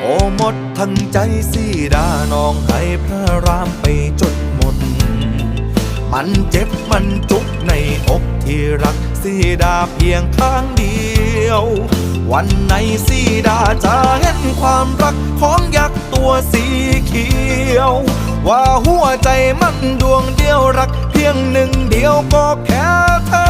โอ้หมดทั้งใจสีดาน้องให้พระรามไปจนหมด มันเจ็บมันจุกในอกที่รักสีดาเพียงข้างเดียว วันไหนสีดาจะเห็นความรักของยักษ์ตัวสีเขียว ว่าหัวใจมันดวงเดียวรักเพียงหนึ่งเดียวก็แค่เธอ